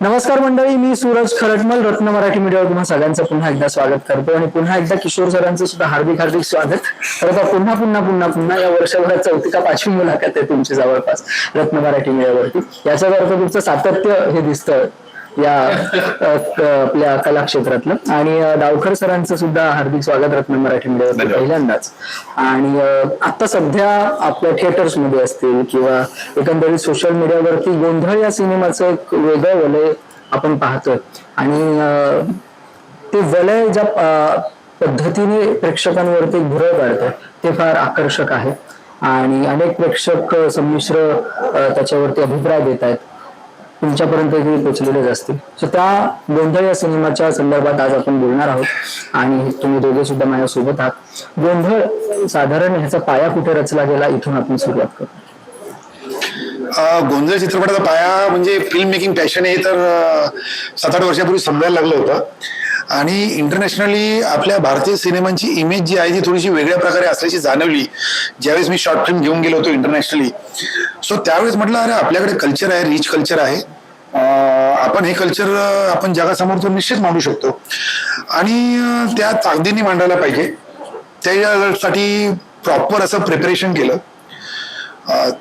नमस्कार मंडळी मी सूरज खरटमल रत्न मराठी मीडियावर तुम्हा सगळ्यांचं पुन्हा एकदा स्वागत करतो आणि पुन्हा एकदा किशोर सरांचं सुद्धा हार्दिक हार्दिक स्वागत. तर आता पुन्हा पुन्हा पुन्हा पुन्हा या वर्षभरात चौथी का पाचवी मुलाखत आहे तुमची जवळपास रत्न मराठी मीडियावरती. याचा अर्थ तुमचं सातत्य हे दिसतं. या आपल्या कला क्षेत्रातलं आणि अ, डावकर सरांचं सुद्धा हार्दिक स्वागत रत्न मराठी धन्यवाद. पहिल्यांदाच. आणि आता सध्या आपल्या थिएटर्समध्ये असतील किंवा एकंदरीत सोशल मीडियावरती गोंधळ या सिनेमाचं एक वेगळं वलय आपण पाहतोय. आणि ते वलय ज्या पद्धतीने प्रेक्षकांवरती भुरळ काढतं ते फार आकर्षक आहे. आणि अनेक प्रेक्षक संमिश्र त्याच्यावरती अभिप्राय देत आहेत तुमच्यापर्यंत हे पोचलेलेच असतील. सो त्या गोंधळ या सिनेमाच्या संदर्भात आज आपण बोलणार आहोत. आणि तुम्ही दोघे सुद्धा माझ्यासोबत आहात. गोंधळ साधारण ह्याचा पाया कुठे रचला गेला इथून आपण सुरुवात करू. गोंधळ चित्रपटाचा पाया म्हणजे फिल्म मेकिंग पॅशन हे तर सात आठ वर्षापूर्वी समजायला लागलं होतं. आणि इंटरनॅशनली आपल्या भारतीय सिनेमांची इमेज जी आहे ती थोडीशी वेगळ्या प्रकारे असल्याची जाणवली. ज्यावेळेस मी शॉर्ट फिल्म घेऊन गेलो होतो इंटरनॅशनली सो त्यावेळेस म्हटलं अरे आपल्याकडे कल्चर आहे रिच कल्चर आहे. आपण हे कल्चर आपण जगासमोर तो निश्चित मांडू शकतो. आणि त्या ताकदीने मांडायला पाहिजे. त्यासाठी प्रॉपर असं प्रिपरेशन केलं.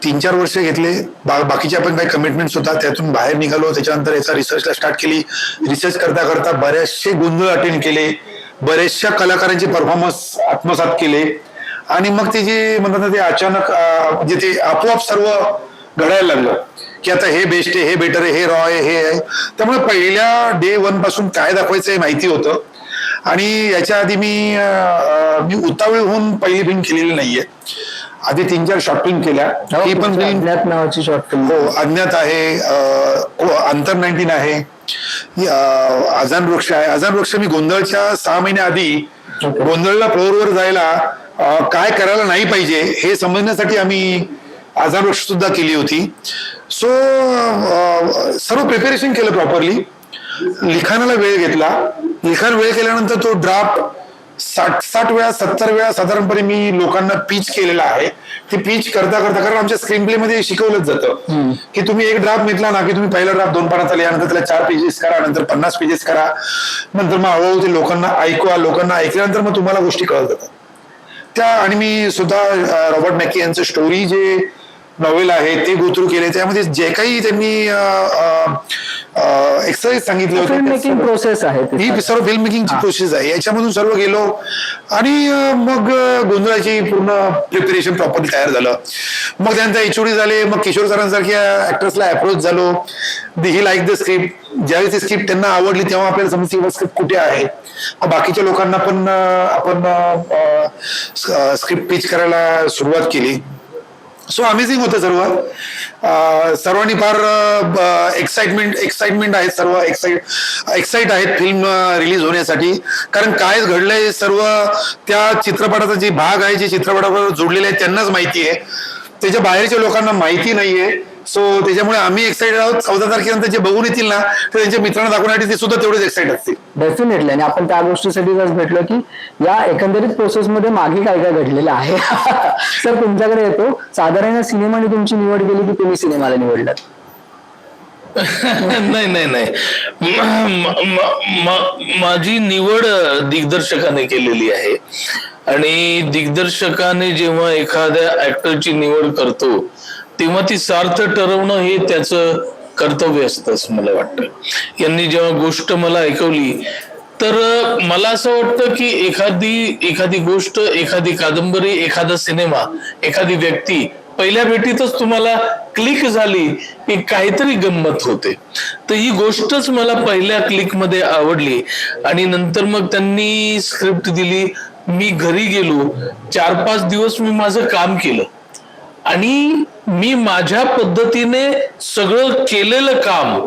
तीन चार वर्ष घेतले. बा बाकीच्या पण काही कमिटमेंट्स होता त्यातून बाहेर निघालो. त्याच्यानंतर याचा रिसर्चला स्टार्ट केली. रिसर्च करता करता बरेचसे गोंधळ अटेंड केले. बरेचशा कलाकारांचे परफॉर्मन्स आत्मसात केले. आणि मग ते जे म्हणतात ना ते अचानक म्हणजे ते आपोआप सर्व घडायला लागलं. की आता हे बेस्ट आहे हे बेटर आहे हे रॉ आहे हे आहे. त्यामुळे पहिल्या डे वनपासून काय दाखवायचं हे माहिती होतं. आणि याच्या आधी मी मी उतावळी होऊन पहिली फिल्म केलेली नाहीये. आधी तीन चार शॉर्ट फिल्म केल्या. ही पण फिल्म अज्ञात नावाची शॉर्ट फिल्म हो अज्ञात आहे अं, अंतर नाईन्टीन आहे. ही, अजान वृक्ष आहे. अजान वृक्ष मी गोंधळच्या सहा महिन्या आधी गोंधळला फ्लोअरवर जायला काय करायला नाही पाहिजे हे समजण्यासाठी आम्ही अजान वृक्ष सुद्धा केली होती. सो सर्व प्रिपेरेशन केलं प्रॉपरली लिखाणाला वेळ घेतला. लिखाण वेळ केल्यानंतर तो ड्राफ्ट साठ साठ वेळा सत्तर वेळा साधारणपणे मी लोकांना पीच केलेला आहे. ते पीच करता करता कारण आमच्या स्क्रीन प्ले मध्ये शिकवलंच जातं. की तुम्ही एक ड्राफ्ट घेतला ना की तुम्ही पहिला ड्राफ्ट दोन पानाचा लिहा नंतर त्याला चार पेजेस करा नंतर पन्नास पेजेस करा. नंतर मग हळूहळू ते लोकांना ऐकवा लोकांना ऐकल्यानंतर मग तुम्हाला गोष्टी कळत जातात. त्या आणि मी सुद्धा रॉबर्ट मॅकी यांचं स्टोरी जे नॉवेल आहे ते गोथ्रू केले त्यामध्ये जे काही त्यांनी एक्सरसाइज सांगितले फिल्म मेकिंग होते प्रोसेस आहे. ही सर्व फिल्म मेकिंगची प्रोसेस आहे. याच्यामधून सर्व गेलो. आणि मग गोंधळाची पूर्ण प्रिपरेशन प्रॉपरली तयार झालं. मग त्यानंतर एचओडी झाले. मग किशोर सरांसारख्या ऍक्टर्सला अप्रोच झालो. ही लाईक द स्क्रिप्ट ज्यावेळेस ती स्क्रिप्ट त्यांना आवडली तेव्हा आपल्याला समजते स्क्रिप्ट कुठे आहे. बाकीच्या लोकांना पण आपण स्क्रिप्ट पिच करायला सुरुवात केली. सो अमेझिंग होतं सर्व. सर्वांनी फार एक्साइटमेंट एक्साइटमेंट आहेत सर्व. एक्साइट एक्साइट आहेत फिल्म रिलीज होण्यासाठी. कारण काय घडलंय सर्व त्या चित्रपटाचा जे भाग आहे जे चित्रपटाबरोबर जोडलेले आहेत त्यांनाच माहिती आहे. त्याच्या बाहेरच्या लोकांना माहिती नाहीये. सो त्याच्यामुळे आम्ही एक्साइटेड आहोत. चौदा तारखेनंतर जे बघून येतील ना तर त्यांच्या मित्रांना दाखवण्यासाठी ते सुद्धा तेवढेच एक्साइट असतील. डेफिनेटली आणि आपण त्या गोष्टीसाठी आज भेटलो की या एकंदरीत प्रोसेस मध्ये मागे काय काय घडलेलं आहे? सर तुमच्याकडे येतो. साधारण सिनेमाने तुमची निवड केली की तुम्ही सिनेमाला निवडलात? नाही नाही नाही. माझी निवड दिग्दर्शकाने केलेली आहे. आणि दिग्दर्शकाने जेव्हा एखाद्या ऍक्टरची निवड करतो तेव्हा ती सार्थ ठरवणं हे त्याचं कर्तव्य असतं असं मला वाटतं. यांनी जेव्हा गोष्ट मला ऐकवली तर मला असं वाटतं की एखादी एखादी गोष्ट एखादी कादंबरी एखादा सिनेमा एखादी व्यक्ती पहिल्या भेटीतच तुम्हाला क्लिक झाली की काहीतरी गंमत होते. तर ही गोष्टच मला पहिल्या क्लिकमध्ये आवडली आणि नंतर मग त्यांनी स्क्रिप्ट दिली मी घरी गेलो चार पाच दिवस मी माझं काम केलं. आणि मी माझ्या पद्धतीने सगळं केलेलं काम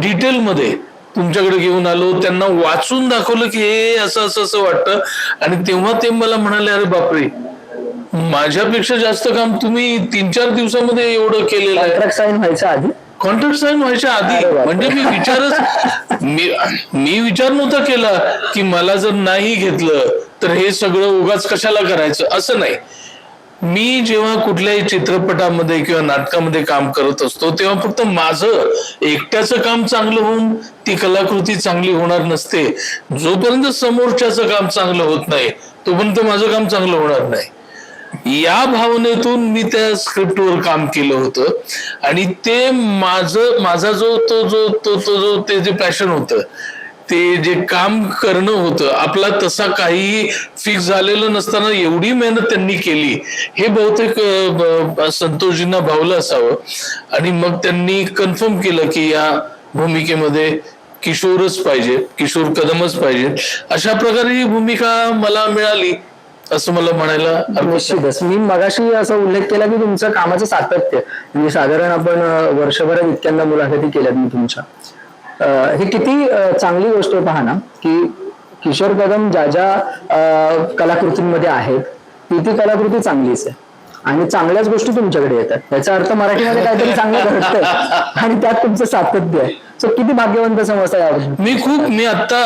डिटेलमध्ये तुमच्याकडे घेऊन आलो त्यांना वाचून दाखवलं की हे असं असं असं वाटतं. आणि तेव्हा ते मला म्हणाले अरे बापरे माझ्यापेक्षा जास्त काम तुम्ही तीन चार दिवसामध्ये एवढं केलेलं आहे. कॉन्ट्रॅक्ट साईन व्हायच्या आधी? कॉन्ट्रॅक्ट साईन व्हायच्या आधी. अरे बापरे. म्हणजे मी विचारच मी मी विचार नव्हता केला की मला जर नाही घेतलं तर हे सगळं उगाच कशाला करायचं? असं नाही. मी जेव्हा कुठल्याही चित्रपटामध्ये किंवा नाटकामध्ये काम करत असतो तेव्हा फक्त माझं एकट्याचं काम चांगलं होऊन ती कलाकृती चांगली होणार नसते. जोपर्यंत समोरच्याचं काम चांगलं होत नाही तोपर्यंत माझं काम चांगलं होणार नाही. या भावनेतून मी त्या स्क्रिप्टवर काम केलं होतं. आणि ते माझं माझा जो तो जो तो तो जो ते जे पॅशन होतं ते जे काम करणं होतं आपला तसा काही फिक्स झालेलं नसताना एवढी मेहनत त्यांनी केली. हे बहुतेक संतोषजींना भावलं असावं. आणि मग त्यांनी कन्फर्म केलं की या भूमिकेमध्ये किशोरच पाहिजे किशोर कदमच पाहिजे. अशा प्रकारे ही भूमिका मला मिळाली असं मला म्हणायला निश्चितच. मी मगाशी असा उल्लेख केला की तुमचं कामाचं सातत्य म्हणजे साधारण आपण वर्षभरात इतक्यांदा मुलाखती केल्यात मी तुमच्या. हे किती चांगली गोष्ट आहे पहा ना की किशोर कदम ज्या ज्या कलाकृतींमध्ये आहेत ती ती कलाकृती चांगलीच आहे. आणि चांगल्याच गोष्टी तुमच्याकडे येतात. याचा अर्थ मराठीमध्ये काहीतरी चांगलं घडतंय. आणि त्यात तुमचं सातत्य आहे. सो किती भाग्यवंत समजता याबद्दल मी खूप मी आता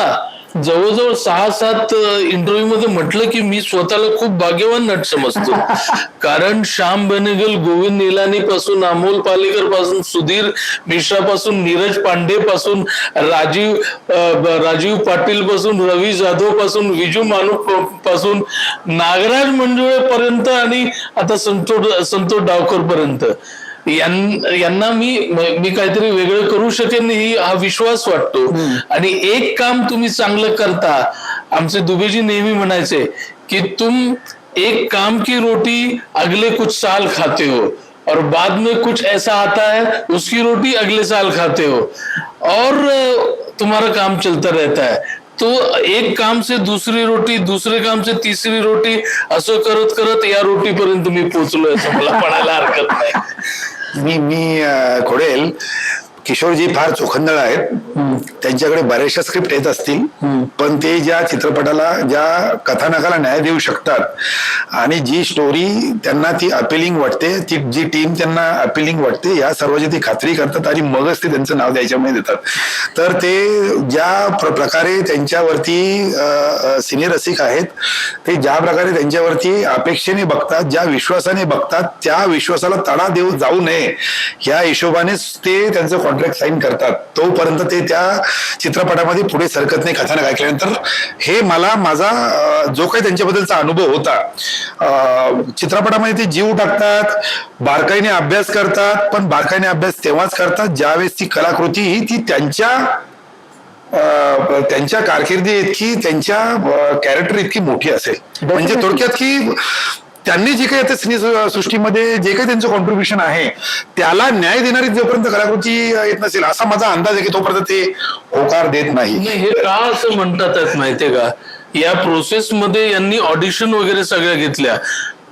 जवळजवळ सहा सात इंटरव्ह्यू मध्ये म्हटलं की मी स्वतःला खूप भाग्यवान नट समजतो. कारण श्याम बेनेगल गोविंद निलानी पासून अमोल पालेकरपासून सुधीर मिश्रा पासून नीरज पांडे पासून राजीव राजीव पाटील पासून रवी जाधवपासून विजू मानू पासून नागराज मंजुळे पर्यंत आणि आता संतोष संतोष डावकर पर्यंत यांना मी म- काहीतरी वेगळं करू शकेन ही हा विश्वास वाटतो. आणि एक काम तुम्ही चांगलं करता. आमचे दुबेजी नेहमी म्हणायचे की तुम एक काम की रोटी अगले कुछ साल खाते हो. और बाद में कुछ ऐसा आता है उसकी रोटी अगले साल खाते हो. और तुम्हारा काम चलता रहता है। तो एक काम से दूसरी रोटी दूसरे काम से तीसरी रोटी असं करत करत या रोटीपर्यंत मी पोहोचलोय असं मला म्हणायला हरकत नाही. मी मी अं, खोडेल किशोरजी फार चोखंदळ आहेत. त्यांच्याकडे बऱ्याचशा स्क्रिप्ट येत असतील. पण ते ज्या चित्रपटाला ज्या कथानकाला न्याय देऊ शकतात आणि जी स्टोरी त्यांना ती अपिलिंग वाटते ती जी टीम त्यांना अपिलिंग वाटते या सर्वांची ती खात्री करतात आणि मगच ते त्यांचं नाव द्यायच्यामध्ये देतात. तर ते ज्या प्र- प्रकारे त्यांच्यावरती सिनियर रसिक आहेत ते ज्या प्रकारे त्यांच्यावरती अपेक्षेने बघतात ज्या विश्वासाने बघतात त्या विश्वासाला तडा देऊ जाऊ नये या हिशोबानेच ते त्यांचं कॉन्ट्रॅक्ट साईन करतात. तोपर्यंत ते त्या चित्रपटामध्ये पुढे सरकत नाही कथानक ऐकल्यानंतर. हे मला माझा जो काही त्यांच्याबद्दलचा अनुभव होता चित्रपटामध्ये ते जीव टाकतात बारकाईने अभ्यास करतात पण बारकाईने अभ्यास तेव्हाच करतात ज्यावेळेस ती कलाकृती ही ती त्यांच्या त्यांच्या कारकिर्दी इतकी त्यांच्या कॅरेक्टर इतकी मोठी असेल. म्हणजे. थोडक्यात की त्यांनी जे काही सृष्टीमध्ये जे काही त्यांचं कॉन्ट्रीब्युशन आहे त्याला न्याय देणारी जोपर्यंत कलाकृती येत नसेल असा माझा अंदाज आहे की तोपर्यंत ते होकार देत नाही. हे का असं म्हणतात माहितीये का? या प्रोसेस मध्ये यांनी ऑडिशन वगैरे सगळ्या घेतल्या.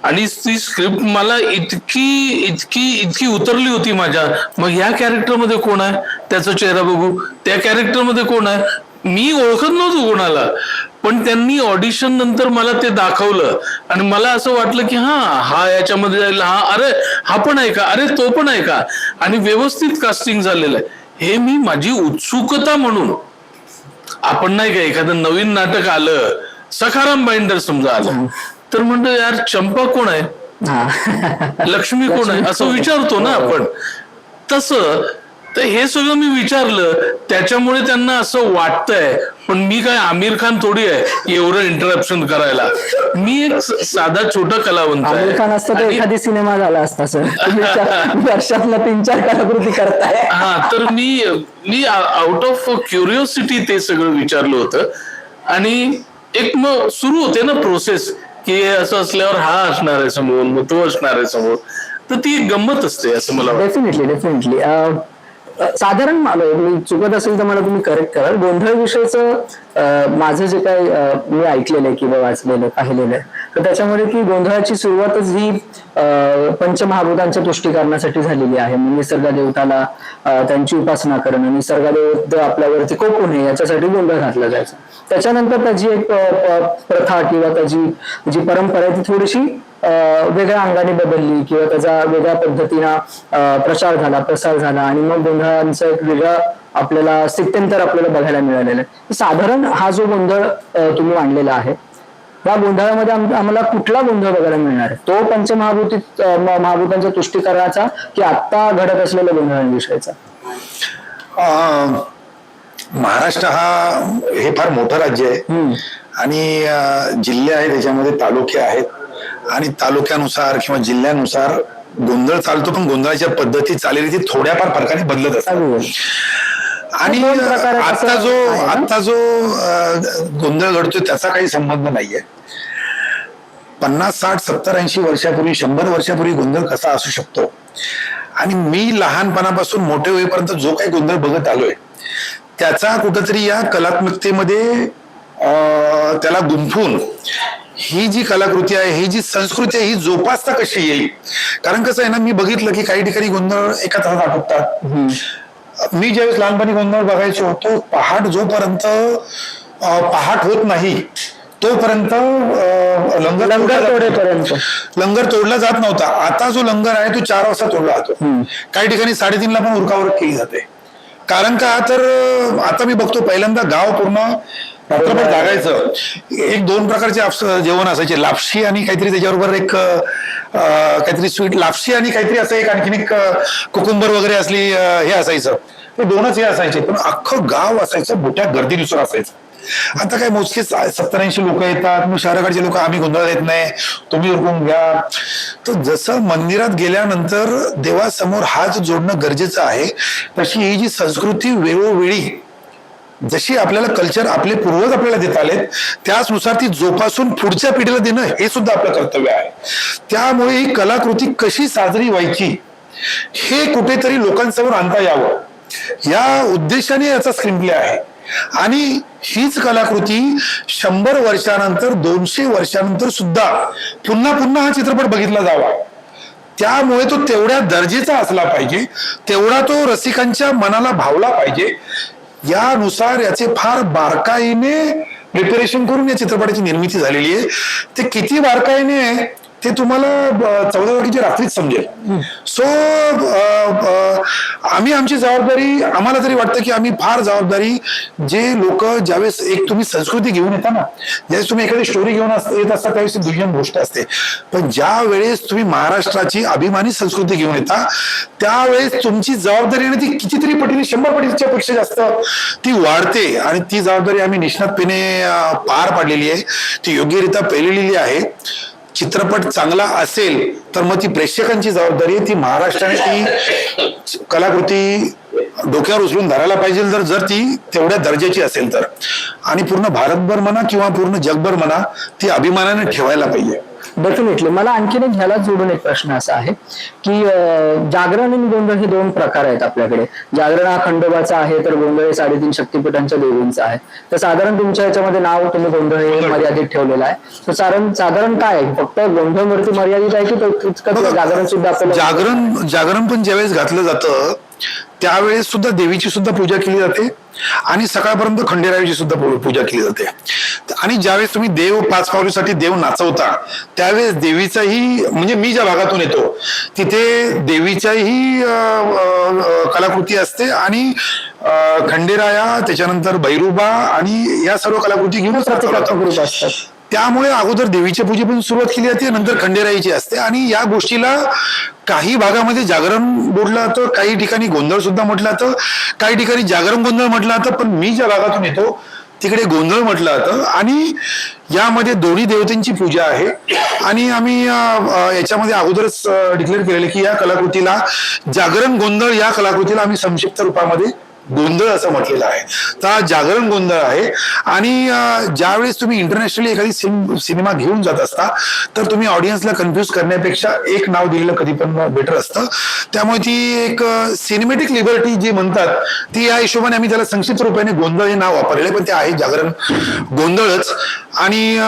आणि ती स्क्रिप्ट मला इतकी इतकी इतकी उतरली होती माझ्या. मग ह्या कॅरेक्टरमध्ये कोण आहे? त्याचा चेहरा बघू. त्या कॅरेक्टरमध्ये कोण आहे? मी ओळखत नव्हतो कोणाला. पण त्यांनी ऑडिशन नंतर मला ते दाखवलं. आणि मला असं वाटलं की हा हा याच्यामध्ये जाईल हा अरे हा पण आहे का? अरे तो पण आहे का? आणि व्यवस्थित कास्टिंग झालेलं आहे. हे मी माझी उत्सुकता म्हणून. आपण नाही का एखादं नवीन नाटक आलं सखाराम बाइंडर समजा आलं तर म्हणतो यार चंपा कोण आहे? हा. लक्ष्मी कोण आहे? असं विचारतो ना आपण. तसं तर हे सगळं मी विचारलं. त्याच्यामुळे त्यांना असं वाटतंय. पण मी काय आमिर खान थोडी आहे एवढं इंटरप्शन करायला. मी एक साधा छोटा कलावंत आमिर खान असतं तर एखादी सिनेमा झाला असता सर. वर्षातला तीन चार कलाकृती करताय. हा तर मी मी आउट ऑफ क्युरिओसिटी ते सगळं विचारलं होतं. आणि एक मग सुरू होते ना प्रोसेस की असं असल्यावर हा असणार आहे समोर मग तो असणार आहे समोर. तर ती एक गंमत असते असं मला डेफिनेटली डेफिनेटली साधारण मी चुकत असेल तर मला तुम्ही करेक्ट कराल गोंधळ विषयचं अं, माझं जे काही मी ऐकलेलं आहे किंवा वाचलेलं पाहिलेलं आहे. तर त्याच्यामध्ये की गोंधळाची सुरुवातच ही पंचमहाभूतांच्या तुष्टीकरणासाठी झालेली आहे. म्हणजे निसर्ग देवताला त्यांची उपासना करणं निसर्गदेव आपल्यावरती कोकून आहे याच्यासाठी गोंधळ घातला जायचा. त्याच्यानंतर त्याची एक प्रथा किंवा त्याची जी परंपरा आहे ती थोडीशी वेगळ्या अंगाने बदलली किंवा त्याचा वेगळ्या पद्धतीनं प्रचार झाला प्रसार झाला आणि मग गोंधळांचा एक वेगळा आपल्याला स्थित्यंतर आपल्याला बघायला मिळालेलं आहे. साधारण हा जो गोंधळ तुम्ही मांडलेला आहे या गोंधळामध्ये आम्हाला कुठला गोंधळ बघायला मिळणार आहे? तो पंचमहाभूती महाभूतांच्या तुष्टीकरणाचा की आत्ता घडत असलेल्या गोंधळांविषयीचा? अं, महाराष्ट्र हा हे फार मोठं राज्य आहे. आणि जिल्हे आहेत त्याच्यामध्ये तालुके आहेत. आणि तालुक्यानुसार किंवा जिल्ह्यानुसार गोंधळ चालतो पण गोंधळाच्या पद्धती चालीरीती थोड्याफार फरकाने बदलत असतात. आणि आता जो आहे? आता जो गोंधळ घडतोय त्याचा काही संबंध नाहीये. पन्नास साठ सत्तर ऐंशी वर्षापूर्वी शंभर वर्षापूर्वी गोंधळ कसा असू शकतो? आणि मी लहानपणापासून मोठे होईपर्यंत जो काही गोंधळ बघत आलोय त्याचा कुठंतरी या कलात्मकतेमध्ये अं, त्याला गुंफून ही जी कलाकृती आहे ही जी संस्कृती आहे ही जोपासता कशी येईल? कारण कसं आहे ना मी बघितलं की काही ठिकाणी गोंधळ एका तासात आटोपतात. मी ज्यावेळेस लहानपणी गोंधळ बघायचो तो पहाट जोपर्यंत पहाट होत नाही तोपर्यंत लंगर लंगर तोडेपर्यंत. लंगर तोडला जात नव्हता. आता जो लंगर आहे तो चार वाजता तोडला जातो. काही ठिकाणी साडेतीनला पण उरकावर केली जाते. कारण का? तर आता मी बघतो पहिल्यांदा गाव पूर्ण रात्रभर जागायचं. एक दोन प्रकारचे जेवण असायचे. लापशी आणि काहीतरी त्याच्याबरोबर एक काहीतरी स्वीट लापशी आणि काहीतरी असं एक आणखीन एक कुकुंबर वगैरे असली हे असायचं. ते दोनच हे असायचे. पण अख्खं गाव असायचं मोठ्या गर्दीनुसार असायचं. आता काय मोजके सत्तर ऐंशी लोक येतात मग शहराकडचे लोक आम्ही गोंधळात येत नाही तुम्ही उरकून घ्या. तर जसं मंदिरात गेल्यानंतर देवासमोर हात जोडणं गरजेचं आहे तशी ही जी संस्कृती वेळोवेळी जशी आपल्याला कल्चर आपले पूर्वज आपल्याला देत आलेत त्याचनुसार ती जोपासून पुढच्या पिढीला देणं हे सुद्धा आपलं कर्तव्य आहे. त्यामुळे ही कलाकृती कशी साजरी व्हायची हे कुठेतरी लोकांसमोर आणता यावं. या उद्देशाने याचा स्क्रीन प्ले आहे. आणि हीच कलाकृती शंभर वर्षानंतर दोनशे वर्षानंतर सुद्धा पुन्हा पुन्हा हा चित्रपट बघितला जावा. त्यामुळे तो तेवढ्या दर्जेचा असला पाहिजे तेवढा तो रसिकांच्या मनाला भावला पाहिजे. यानुसार याचे फार बारकाईने प्रिपरेशन करून या चित्रपटाची निर्मिती झालेली आहे. ते किती बारकाईने ते तुम्हाला चौदा तारखेच्या रात्रीच समजेल. सो आम्ही आमची जबाबदारी आम्हाला तरी वाटतं की आम्ही फार जबाबदारी जे लोक ज्यावेळेस एक तुम्ही संस्कृती घेऊन येता ना ज्यावेळेस तुम्ही एखादी स्टोरी घेऊन येत असता त्यावेळेस दुय्यम गोष्ट असते. पण ज्या वेळेस तुम्ही महाराष्ट्राची अभिमानी संस्कृती घेऊन येता त्यावेळेस तुमची जबाबदारी आणि ती कितीतरी पटीने शंभर पटीच्या पेक्षा जास्त ती वाढते. आणि ती जबाबदारी आम्ही निष्णातपणे पार पाडलेली आहे. ती योग्यरित्या पेललेली आहे. चित्रपट चांगला असेल तर मग ती प्रेक्षकांची जबाबदारी ती महाराष्ट्राने ती कलाकृती डोक्यावर उचलून धरायला पाहिजे जर जर ती तेवढ्या दर्जाची असेल तर. आणि पूर्ण भारतभर म्हणा किंवा पूर्ण जगभर म्हणा ती अभिमानाने ठेवायला पाहिजे. डेफिनेटली मला आणखीन एक ह्याला जोडून एक प्रश्न असा आहे की जागरण आणि गोंधळ हे दोन प्रकार आहेत आपल्याकडे. जागरण हा खंडोबाचा आहे तर गोंधळ हे साडेतीन शक्तिपीठांच्या देवींचा आहे. तर साधारण तुमच्या याच्यामध्ये नाव तुम्ही गोंधळ हे मर्यादित ठेवलेलं आहे. तर साधारण साधारण काय आहे? फक्त गोंधळ मूर्ती मर्यादित आहे की जागरण सुद्धा जागरण जागरण पण ज्यावेळेस घातलं जातं त्यावेळेस सुद्धा देवीची सुद्धा पूजा केली जाते आणि सकाळपर्यंत खंडेरायाची सुद्धा पूजा केली जाते. आणि ज्यावेळेस तुम्ही देव पाच पावलीसाठी देव नाचवता त्यावेळेस देवीचाही म्हणजे मी ज्या भागातून येतो तिथे देवीच्याही कलाकृती असते आणि खंडेराया त्याच्यानंतर भैरुबा आणि या सर्व कलाकृती घेऊन प्रतिकात्मक रूप असतात. त्यामुळे अगोदर देवीच्या पूजेपासून सुरुवात केली जाते नंतर खंडेराईची असते. आणि या गोष्टीला काही भागामध्ये जागरण बोललं जातं काही ठिकाणी गोंधळ सुद्धा म्हटलं जातं काही ठिकाणी जागरण गोंधळ म्हटलं जातं पण मी ज्या भागातून येतो तिकडे गोंधळ म्हटलं जातं. आणि यामध्ये दोन्ही देवतांची पूजा आहे. आणि आम्ही याच्यामध्ये अगोदरच डिक्लेअर केलेलं की या कलाकृतीला जागरण गोंधळ या कलाकृतीला आम्ही संक्षिप्त रूपामध्ये गोंधळ असं म्हटलेलं आहे. तर हा जागरण गोंधळ आहे. आणि ज्यावेळेस तुम्ही इंटरनॅशनली एखादी सिनेमा घेऊन जात असता तर तुम्ही ऑडियन्सला कन्फ्युज करण्यापेक्षा एक नाव दिलेलं कधी पण बेटर असतं. त्यामुळे ती एक सिनेमॅटिक लिबर्टी जी म्हणतात ती या हिशोबाने आम्ही त्याला संक्षिप्त रूपाने गोंधळ हे नाव वापरलेलं पण ते आहे जागरण गोंधळच. आणि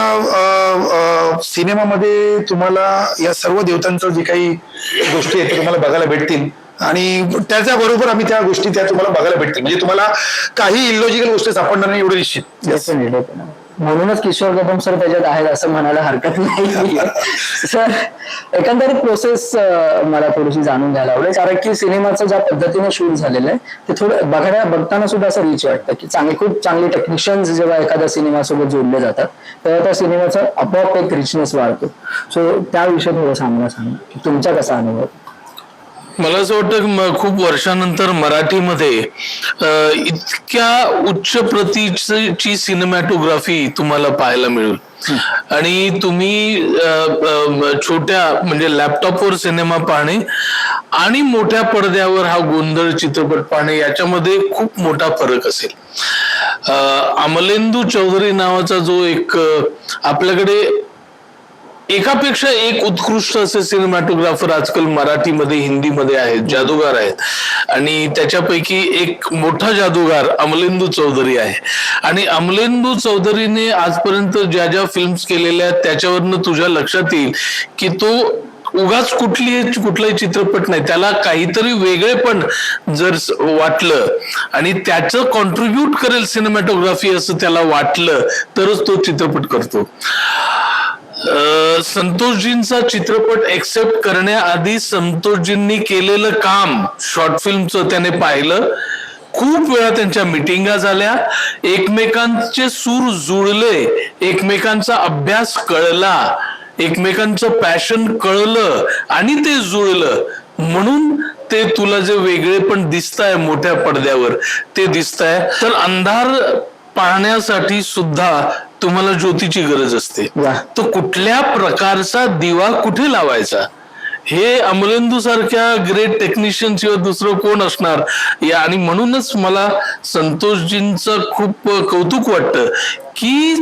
सिनेमामध्ये तुम्हाला या सर्व देवतांचं जे काही गोष्टी आहेत ते तुम्हाला बघायला भेटतील. आणि त्याच्याबरोबर आम्ही त्या गोष्टी त्या तुम्हाला बघायला भेटतील. म्हणजे तुम्हाला काही इलॉजिकल गोष्टी सापडणार नाही एवढं निश्चित. म्हणूनच किशोर कदम सर त्याच्यात आहेत असं म्हणायला हरकत नाही. सर एकंदरीत प्रोसेस मला थोडीशी जाणून घ्यायला आवडेल. कारण की सिनेमाचं ज्या पद्धतीने शूट झालेलं आहे ते थोडं बघण्या बघताना सुद्धा असं रिच वाटतं की चांगले खूप चांगले टेक्निशियन्स जेव्हा एखाद्या सिनेमासोबत जोडले जातात तेव्हा त्या सिनेमाचा आपोआप एक रिचनेस वाढतो. सो त्याविषयी थोडं सांगा सांगा. तुमचा कसा अनुभव? मला असं वाटतं खूप वर्षानंतर मराठीमध्ये इतक्या उच्च प्रतीची सिनेमॅटोग्राफी तुम्हाला पाहायला मिळेल. आणि तुम्ही छोट्या म्हणजे लॅपटॉपवर सिनेमा पाहणे आणि मोठ्या पडद्यावर हा गोंधळ चित्रपट पाहणे याच्यामध्ये खूप मोठा फरक असेल. अमलेंदू चौधरी नावाचा जो एक आपल्याकडे एकापेक्षा एक उत्कृष्ट असे सिनेमॅटोग्राफर आजकाल मराठीमध्ये हिंदीमध्ये आहेत जादूगार आहेत. आणि त्याच्यापैकी एक मोठा जादूगार अमलेंदू चौधरी आहे. आणि अमलेंदू चौधरीने आजपर्यंत ज्या ज्या फिल्म्स केलेल्या आहेत त्याच्यावरनं तुझ्या लक्षात येईल की तो उगाच कुठली कुठलाही चित्रपट नाही. त्याला काहीतरी वेगळे पण जर वाटलं आणि त्याचं कॉन्ट्रीब्युट करेल सिनेमॅटोग्राफी असं त्याला वाटलं तरच तो चित्रपट करतो. संतोषजींचा चित्रपट एक्सेप्ट करण्याआधी संतोषजींनी केलेलं काम शॉर्ट फिल्मचं त्याने पाहिलं. खूप वेळा त्यांच्या मिटिंगा झाल्या. एकमेकांचे सूर जुळले एकमेकांचा अभ्यास कळला एकमेकांचं पॅशन कळलं आणि ते जुळलं. म्हणून ते तुला जे वेगळे पण दिसताय मोठ्या पडद्यावर ते दिसताय. तर अंधार पाहण्यासाठी सुद्धा तुम्हाला ज्योतीची गरज असते. वा. तो कुठल्या प्रकारचा दिवा कुठे लावायचा? हे अमलेंदू सारख्या ग्रेट टेक्निशियन शिवाय दुसरं कोण असणार? या आणि म्हणूनच मला संतोषजींचं खूप कौतुक वाटतं की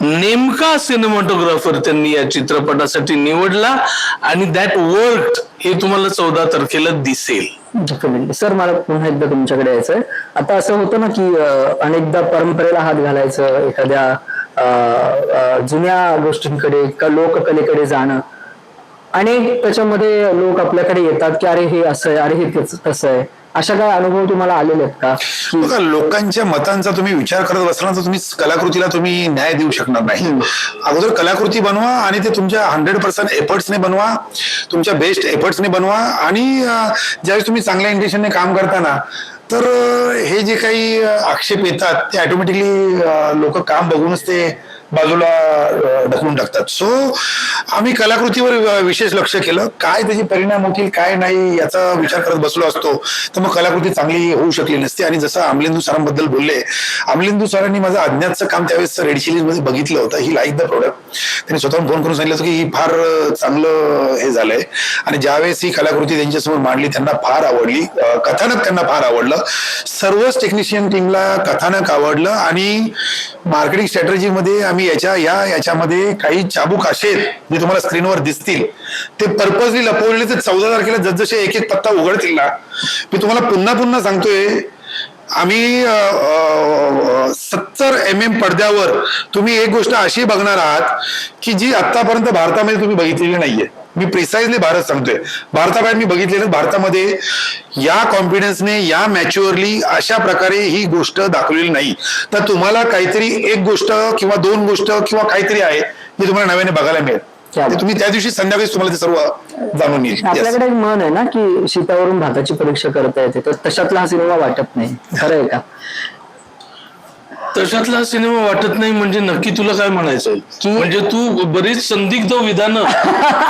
नेमका सिनेमॅटोग्राफर त्यांनी या चित्रपटासाठी निवडला आणि दॅट वर्क हे तुम्हाला चौदा तारखेला दिसेल. म्हणजे सर मला पुन्हा एकदा तुमच्याकडे यायचंय. आता असं होतं ना की अनेकदा परंपरेला हात घालायचं एखाद्या जुन्या गोष्टींकडे का लोककलेकडे जाणं. आणि त्याच्यामध्ये लोक आपल्याकडे येतात की अरे हे असं आहे अरे हे तसं आहे. अशा काय अनुभव तुम्हाला आलेले आहेत का? बघा लोकांच्या मतांचा तुम्ही विचार करत बसला तर तुम्ही कलाकृतीला तुम्ही न्याय देऊ शकणार नाही. अगोदर कलाकृती बनवा आणि ते तुमच्या हंड्रेड पर्सेंट एफर्ट्सने बनवा तुमच्या बेस्ट एफर्ट्सने बनवा आणि ज्यावेळेस तुम्ही चांगल्या इंटेन्शनने काम करताना तर हे जे काही आक्षेप येतात ते ऑटोमॅटिकली लोक काम बघूनच ते बाजूला ढकलून टाकतात. सो आम्ही कलाकृतीवर विशेष लक्ष केलं. काय त्याचे परिणाम होतील काय नाही याचा विचार करत बसलो असतो तर मग कलाकृती चांगली होऊ शकली नसती. आणि जसं आमलेंदू सरांबद्दल बोलले आमलेंदू सरांनी माझं अज्ञातचं काम त्यावेळेस रेड चिलीजमध्ये बघितलं होतं. ही लाईक द प्रोडक्ट त्यांनी स्वतःहून फोन करून सांगितलं होतं की ही फार चांगलं हे झालंय. आणि ज्यावेळेस ही कलाकृती त्यांच्यासमोर मांडली त्यांना फार आवडली. कथानक त्यांना फार आवडलं. सर्वच टेक्निशियन टीमला कथानक आवडलं. आणि मार्केटिंग स्ट्रॅटेजी मध्ये तुम्ही याच्या या याच्यामध्ये काही चाबूक असे आहेत, जे तुम्हाला स्क्रीनवर दिसतील ते पर्पजली लपवलेले ते चौदा तारखेला जसजसे एक एक पत्ता उघडतील ना मी तुम्हाला पुन्हा पुन्हा सांगतोय आम्ही सत्तर एम एम पडद्यावर तुम्ही एक गोष्ट अशी बघणार आहात की जी आतापर्यंत भारतामध्ये तुम्ही बघितलेली नाहीये. मी प्रिसाइजली भारत सांगतोय. भारताबाहेर मी बघितलेलं भारतामध्ये या कॉन्फिडन्सने या मॅच्युअरली अशा प्रकारे ही गोष्ट दाखवलेली नाही. तर तुम्हाला काहीतरी एक गोष्ट किंवा दोन गोष्ट किंवा काहीतरी आहे जे तुम्हाला नव्याने बघायला मिळेल. तुम्ही त्या दिवशी संध्याकाळी तुम्हाला ते सर्व जाणून येईल. आपल्याकडे एक मन आहे ना की शीतावरून भाताची परीक्षा करता येते तर तशातला हा सिनेमा वाटत नाही. खरं आहे का? तशातला सिनेमा वाटत नाही म्हणजे नक्की तुला काय म्हणायचंय? म्हणजे तू बरीच संदिग्ध विधानं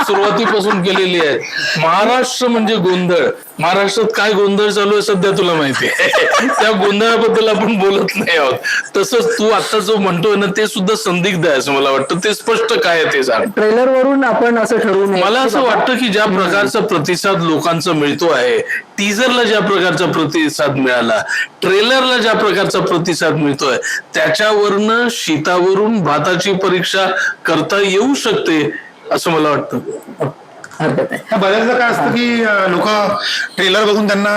सुरुवातीपासून केलेली आहेत. महाराष्ट्र म्हणजे गोंधळ. महाराष्ट्रात काय गोंधळ चालू आहे सध्या तुला माहिती आहे. त्या गोंधळाबद्दल आपण बोलत नाही आहोत. तसंच तू आता जो म्हणतोय ना ते सुद्धा संदिग्ध आहे असं मला वाटतं. ते स्पष्ट काय आहे ते सांग. ट्रेलर वरून आपण असं ठरवू नये. मला असं वाटतं की ज्या प्रकारचा प्रतिसाद लोकांचा मिळतो आहे टीजरला ज्या प्रकारचा प्रतिसाद मिळाला ट्रेलरला ज्या प्रकारचा प्रतिसाद मिळतोय त्याच्यावरनं शीतावरून भाताची परीक्षा करता येऊ शकते असं मला वाटतं. हरकत नाही. हा, बऱ्याचदा काय असतं की लोक ट्रेलर बघून त्यांना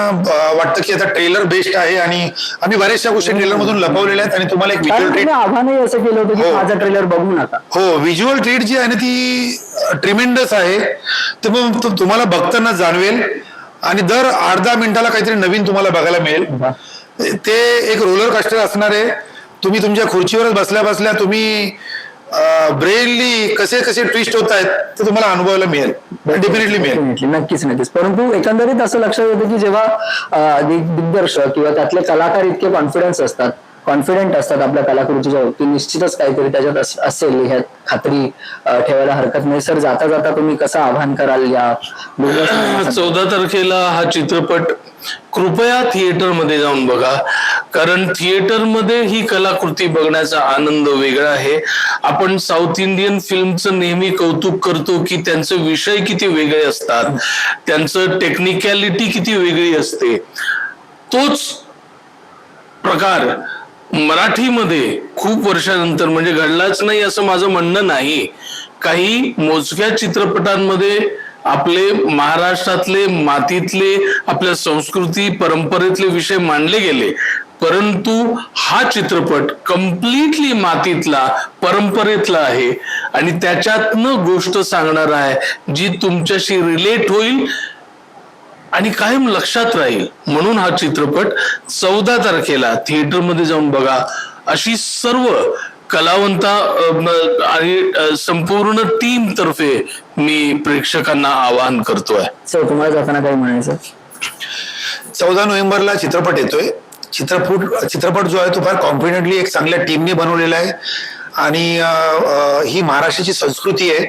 वाटतं की आता ट्रेलर बेस्ट आहे आणि आम्ही बऱ्याचशा गोष्टी ट्रेलर मधून लपवलेल्या आहेत आणि तुम्हाला एक व्हिज्युअल ट्रीट तुम्ही आव्हानही असं केलं होतं की हो. माझा ट्रेलर बघू नका. हो व्हिज्युअल ट्रीट जी आहे ना ती ट्रिमेंडस आहे. तर मग तुम्हाला बघताना जाणवेल आणि दर आठ दहा मिनिटाला काहीतरी नवीन तुम्हाला बघायला मिळेल. ते एक रोलर कास्टर असणार आहे. तुम्ही तुमच्या खुर्चीवरच बसल्या बसल्या तुम्ही ब्रेनली कसे कसे ट्विस्ट होत आहेत ते तुम्हाला अनुभवायला मिळेल. डेफिनेटली मिळेल. नक्कीच नक्कीच परंतु एकंदरीत असं लक्षात येतं की जेव्हा दिग्दर्शक किंवा त्यातले कलाकार इतके कॉन्फिडन्स असतात कॉन्फिडेंट असतात आपल्या कलाकृतीच्या बाबतीत निश्चितच काहीतरी त्याच्यात असेल. ह्यात खात्री ठेवायला हरकत नाही. सर जाता जाता तुम्ही कसं आव्हान कराल या चौदा तारखेला हा चित्रपट कृपया थिएटरमध्ये जाऊन बघा. कारण थिएटरमध्ये ही कलाकृती बघण्याचा आनंद वेगळा आहे. आपण साऊथ इंडियन फिल्मचं नेहमी कौतुक करतो की त्यांचे विषय किती वेगळे असतात. त्यांचं टेक्निकॅलिटी किती वेगळी असते. तोच प्रकार मराठीमध्ये खूप वर्षानंतर म्हणजे घडलाच नाही असं माझं म्हणणं नाही. काही मोजक्या चित्रपटांमध्ये आपले महाराष्ट्रातले मातीतले आपल्या संस्कृती परंपरेतले विषय मांडले गेले. परंतु हा चित्रपट कम्प्लिटली मातीतला परंपरेतला आहे. आणि त्याच्यातनं गोष्ट सांगणार आहे जी तुमच्याशी रिलेट होईल आणि कायम लक्षात राहील. म्हणून हा चित्रपट चौदा तारखेला थिएटरमध्ये जाऊन बघा. अशी सर्व कलावंता आणि संपूर्ण टीम तर्फे मी प्रेक्षकांना आवाहन करतोय. सर तुम्हाला जाताना काही म्हणायचं? चौदा नोव्हेंबरला चित्रपट येतोय. चित्रपट चित्रपट जो आहे तो फार कॉन्फिडेंटली एक चांगल्या टीमने बनवलेला आहे. आणि ही महाराष्ट्राची संस्कृती आहे.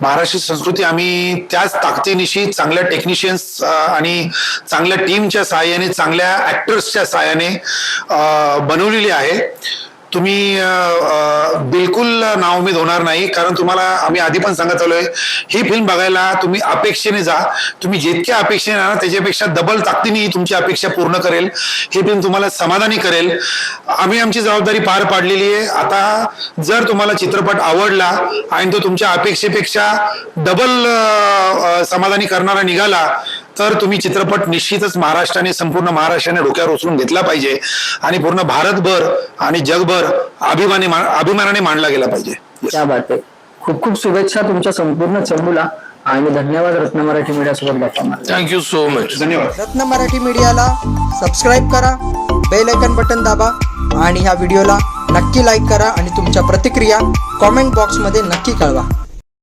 महाराष्ट्राची संस्कृती आम्ही त्याच ताकदीनिशी चांगल्या टेक्निशियन्स आणि चांगल्या टीमच्या सहाय्याने चांगल्या ऍक्टर्सच्या सहाय्याने बनवलेली आहे. तुम्ही बिलकुल नाउमेद होणार नाही कारण तुम्हाला आम्ही आधी पण सांगत आलोय ही फिल्म बघायला तुम्ही अपेक्षेने जा. तुम्ही जितक्या अपेक्षेने राहणार त्याच्यापेक्षा डबल ताकदीने तुमची अपेक्षा पूर्ण करेल. ही फिल्म तुम्हाला समाधानी करेल. आम्ही आमची जबाबदारी पार पाडलेली आहे. आता जर तुम्हाला चित्रपट आवडला आणि तो तुमच्या अपेक्षेपेक्षा डबल समाधानी करणारा निघाला तर तुम्ही चित्रपट निश्चितच महाराष्ट्राने संपूर्ण महाराष्ट्राने डोक्यावर उचलून घेतला पाहिजे आणि पूर्ण भारतभर आणि जगभर अभिमाने अभिमानाने मांडला गेला पाहिजे. त्या खूप खूप शुभेच्छा तुमच्या संपूर्ण चमूला आणि धन्यवाद रत्न मराठी मीडिया सोबत गप्पा. थँक्यू सो मच धन्यवाद. रत्न मराठी मीडियाला सबस्क्राईब करा बेल आयकन बटन दाबा आणि ह्या व्हिडिओला नक्की लाईक करा आणि तुमच्या प्रतिक्रिया कॉमेंट बॉक्समध्ये नक्की कळवा.